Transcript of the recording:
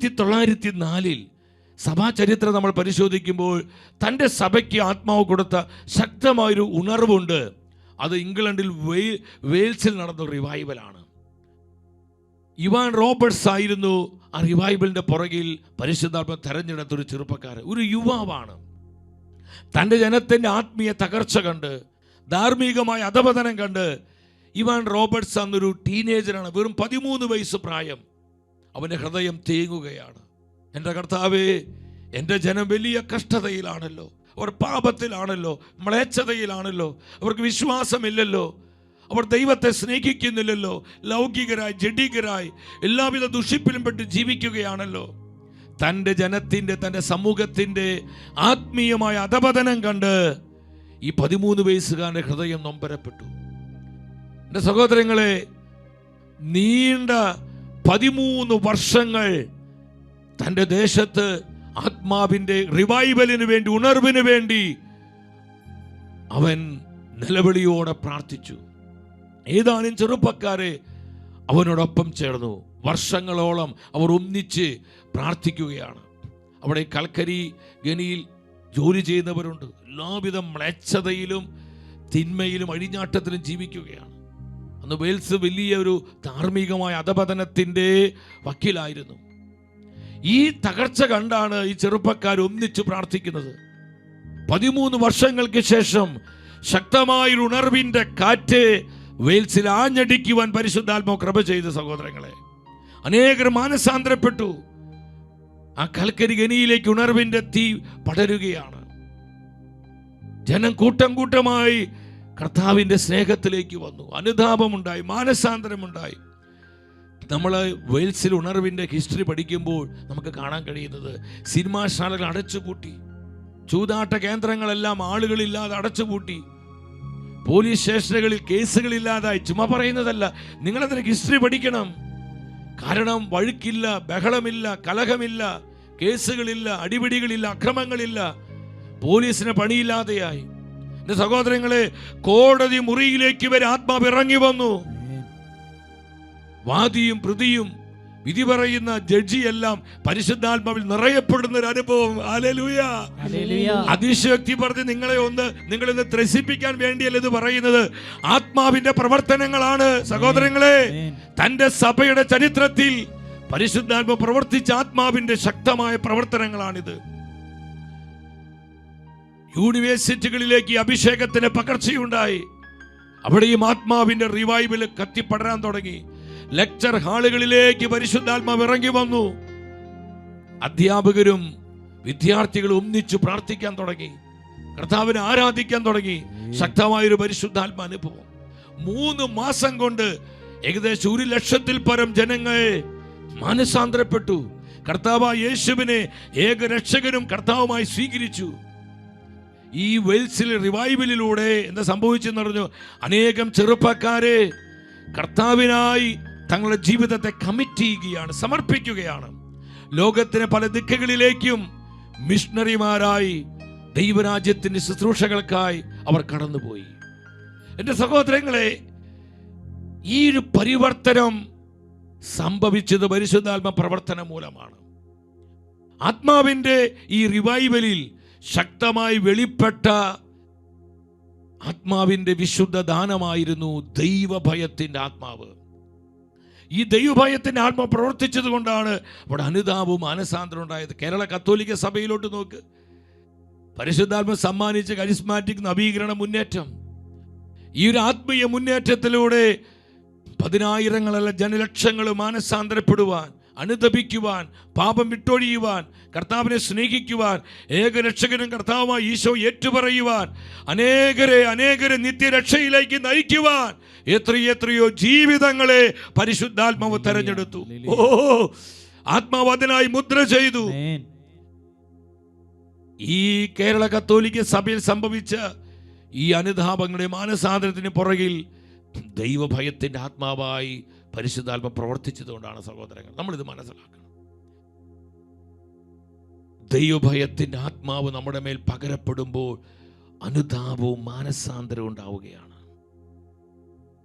ആയിരത്തി തൊള്ളായിരത്തി നാലിൽ സഭാചരിത്രം നമ്മൾ പരിശോധിക്കുമ്പോൾ തന്റെ സഭയ്ക്ക് ആത്മാവ് കൊടുത്ത ശക്തമായൊരു ഉണർവുണ്ട്. അത് ഇംഗ്ലണ്ടിൽ വേ വെയിൽസിൽ നടന്ന റിവൈവലാണ് ഇവാൻ റോബർട്ട്സ് ആയിരുന്നു ആ റിവൈവലിന്റെ പുറകിൽ പരിശുദ്ധാത്മ തെരഞ്ഞെടുത്ത ഒരു ചെറുപ്പക്കാരൻ ഒരു യുവാവാണ്. തന്റെ ജനത്തിന്റെ ആത്മീയ തകർച്ച കണ്ട് ധാർമ്മികമായ അധപതനം കണ്ട് ഇവാൻ റോബർട്ട്സ് എന്നൊരു ടീനേജറാണ് വെറും പതിമൂന്ന് വയസ്സ് പ്രായം. അവന്റെ ഹൃദയം തേങ്ങുകയാണ്. എന്റെ കർത്താവേ എന്റെ ജനം വലിയ കഷ്ടതയിലാണല്ലോ. അവർ പാപത്തിലാണല്ലോ മ്ലേച്ഛതയിലാണല്ലോ. അവർക്ക് വിശ്വാസമില്ലല്ലോ. അവർ ദൈവത്തെ സ്നേഹിക്കുന്നില്ലല്ലോ. ലൗകികരായി ജഡികരായി എല്ലാവിധ ദുഷിപ്പിലും പെട്ട് ജീവിക്കുകയാണല്ലോ. തന്റെ ജനത്തിന്റെ തന്റെ സമൂഹത്തിന്റെ ആത്മീയമായ അധപതനം കണ്ട് ഈ പതിമൂന്ന് വയസ്സുകാരന്റെ ഹൃദയം നൊമ്പരപ്പെട്ടു. എന്റെ സഹോദരങ്ങളെ നീണ്ട പതിമൂന്ന് വർഷങ്ങൾ തന്റെ ദേശത്ത് ആത്മാവിന്റെ റിവൈവലിന് വേണ്ടി ഉണർവിന് വേണ്ടി അവൻ നിലവിളിയോടെ പ്രാർത്ഥിച്ചു. ഏതാനും ചെറുപ്പക്കാരെ അവനോടൊപ്പം ചേർന്നു. വർഷങ്ങളോളം അവർ ഒന്നിച്ച് പ്രാർത്ഥിക്കുകയാണ്. അവിടെ കൽക്കരി ഗനിയിൽ ജോലി ചെയ്യുന്നവരുണ്ട്. എല്ലാവിധ മ്ലേച്ഛതയിലും തിന്മയിലും അഴിഞ്ഞാട്ടത്തിലും ജീവിക്കുകയാണ്. അന്ന് വെയിൽസ് വലിയ ഒരു ധാർമ്മികമായ അധപതനത്തിന്റെ വക്കീലായിരുന്നു. ഈ തകർച്ച കണ്ടാണ് ഈ ചെറുപ്പക്കാർ ഒന്നിച്ച് പ്രാർത്ഥിക്കുന്നത്. പതിമൂന്ന് വർഷങ്ങൾക്ക് ശേഷം ശക്തമായ ഉണർവിന്റെ കാറ്റ് വെയിൽസിൽ ആഞ്ഞടിക്കുവാൻ പരിശുദ്ധാത്മാവ് കൃപ ചെയ്ത സഹോദരങ്ങളെ. അനേകർ മാനസാന്തരപ്പെട്ടു. ആ കൽക്കരി ഗനിയിലേക്ക് ഉണർവിന്റെ തീ പടരുകയാണ്. ജനം കൂട്ടം കൂട്ടമായി കർത്താവിന്റെ സ്നേഹത്തിലേക്ക് വന്നു. അനുതാപമുണ്ടായി മാനസാന്തരമുണ്ടായി. നമ്മൾ വെയിൽസിൽ ഉണർവിന്റെ ഹിസ്റ്ററി പഠിക്കുമ്പോൾ നമുക്ക് കാണാൻ കഴിയുന്നത് സിനിമാശാലകൾ അടച്ചുപൂട്ടി ചൂതാട്ട കേന്ദ്രങ്ങളെല്ലാം ആളുകളില്ലാതെ അടച്ചുപൂട്ടി പോലീസ് സ്റ്റേഷനുകളിൽ കേസുകളില്ലാതായി. ചുമ പറയുന്നതല്ല നിങ്ങളതിന് ഹിസ്റ്ററി പഠിക്കണം? കാരണം വഴുക്കില്ല ബഹളമില്ല കലഹമില്ല കേസുകളില്ല അടിപിടികളില്ല അക്രമങ്ങളില്ല. പോലീസിന് പണിയില്ലാതെയായി. എന്റെ സഹോദരങ്ങളെ കോടതി മുറിയിലേക്ക് വരെ ആത്മാവ് ഇറങ്ങി വന്നു. വാദിയും പ്രതിയും വിധി പറയുന്ന ജഡ്ജിയെല്ലാം പരിശുദ്ധാത്മാവിൽ നിറയപ്പെടുന്ന ഒരു അനുഭവം. അതിശക്തി പറഞ്ഞ് നിങ്ങളെ പറഞ്ഞ് നിങ്ങളെ ഒന്ന് ത്രസിപ്പിക്കാൻ വേണ്ടിയല്ല ഇത് പറയുന്നത്. ആത്മാവിന്റെ പ്രവർത്തനങ്ങളാണ്. സഹോദരങ്ങളെ തന്റെ സഭയുടെ ചരിത്രത്തിൽ പരിശുദ്ധാത്മ പ്രവർത്തിച്ച ആത്മാവിന്റെ ശക്തമായ പ്രവർത്തനങ്ങളാണിത്. യൂണിവേഴ്സിറ്റികളിലേക്ക് അഭിഷേകത്തിന് പകർച്ചയുണ്ടായി. അവിടെ ഈ ആത്മാവിന്റെ റിവൈവിൽ കത്തിപ്പടരാൻ തുടങ്ങി. ലെക്ചർ ഹാളുകളിലേക്ക് പരിശുദ്ധാത്മാവ് ഇറങ്ങി വന്നു. അധ്യാപകരും വിദ്യാർത്ഥികളും ഒന്നിച്ചു പ്രാർത്ഥിക്കാൻ തുടങ്ങി. കർത്താവിനെ ആരാധിക്കാൻ തുടങ്ങി. ശക്തമായൊരു പരിശുദ്ധാത്മ അനുഭവം. മൂന്ന് മാസം കൊണ്ട് ഏകദേശം ഒരു ലക്ഷത്തിൽ പരം ജനങ്ങൾ മാനസാന്തരപ്പെട്ടു. കർത്താവ് യേശുവിനെ ഏക രക്ഷകനും കർത്താവുമായി സ്വീകരിച്ചു. ഈ വെൽസിൽ റിവൈവലിലൂടെ എന്താ സംഭവിച്ചെന്ന് പറഞ്ഞു അനേകം ചെറുപ്പക്കാരെ കർത്താവിനായി തങ്ങളുടെ ജീവിതത്തെ കമ്മിറ്റ് ചെയ്യുകയാണ് സമർപ്പിക്കുകയാണ്. ലോകത്തിന് പല ദിക്കുകളിലേക്കും മിഷണറിമാരായി ദൈവരാജ്യത്തിന്റെ ശുശ്രൂഷകൾക്കായി അവർ കടന്നുപോയി. എന്റെ സഹോദരങ്ങളെ ഈ ഒരു പരിവർത്തനം സംഭവിച്ചത് പരിശുദ്ധാത്മ പ്രവർത്തനം മൂലമാണ്. ആത്മാവിന്റെ ഈ റിവൈവലിൽ ശക്തമായി വെളിപ്പെട്ട ആത്മാവിന്റെ വിശുദ്ധ ദാനമായിരുന്നു ദൈവഭയത്തിന്റെ ആത്മാവ്. ഈ ദൈവഭയത്തിന്റെ ആത്മ പ്രവർത്തിച്ചത് കൊണ്ടാണ് അവിടെ അനുതാപവും മാനസാന്തരം ഉണ്ടായത്. കേരള കത്തോലിക്ക സഭയിലോട്ട് നോക്ക്. പരിശുദ്ധാത്മ സമ്മാനിച്ച കരിസ്മാറ്റിക് നവീകരണ മുന്നേറ്റം. ഈ ഒരു ആത്മീയ മുന്നേറ്റത്തിലൂടെ പതിനായിരങ്ങളല്ല ജനലക്ഷങ്ങൾ മാനസാന്തരപ്പെടുവാൻ അനുദപിക്കുവാൻ പാപം വിട്ടൊഴിയുവാൻ കർത്താവിനെ സ്നേഹിക്കുവാൻ ഏകരക്ഷകനും കർത്താവുമായി ഈശോ ഏറ്റുപറയുവാൻ അനേകരെ അനേകരെ നിത്യരക്ഷയിലേക്ക് നയിക്കുവാൻ എത്രയെത്രയോ ജീവിതങ്ങളെ പരിശുദ്ധാത്മാവ് തെരഞ്ഞെടുത്തു. ഓ ആത്മാവ് അതിനായി മുദ്ര ചെയ്തു. ഈ കേരള കത്തോലിക്ക സഭയിൽ സംഭവിച്ച ഈ അനുതാപങ്ങളുടെ മാനസാന്തരത്തിന് പുറകിൽ ദൈവഭയത്തിന്റെ ആത്മാവായി പരിശുദ്ധാത്മ പ്രവർത്തിച്ചതുകൊണ്ടാണ് സഹോദരങ്ങൾ നമ്മളിത് മനസ്സിലാക്കണം. ദൈവഭയത്തിന്റെ ആത്മാവ് നമ്മുടെ മേൽ പകരപ്പെടുമ്പോൾ അനുതാപവും മാനസാന്തരവും ഉണ്ടാവുകയാണ്.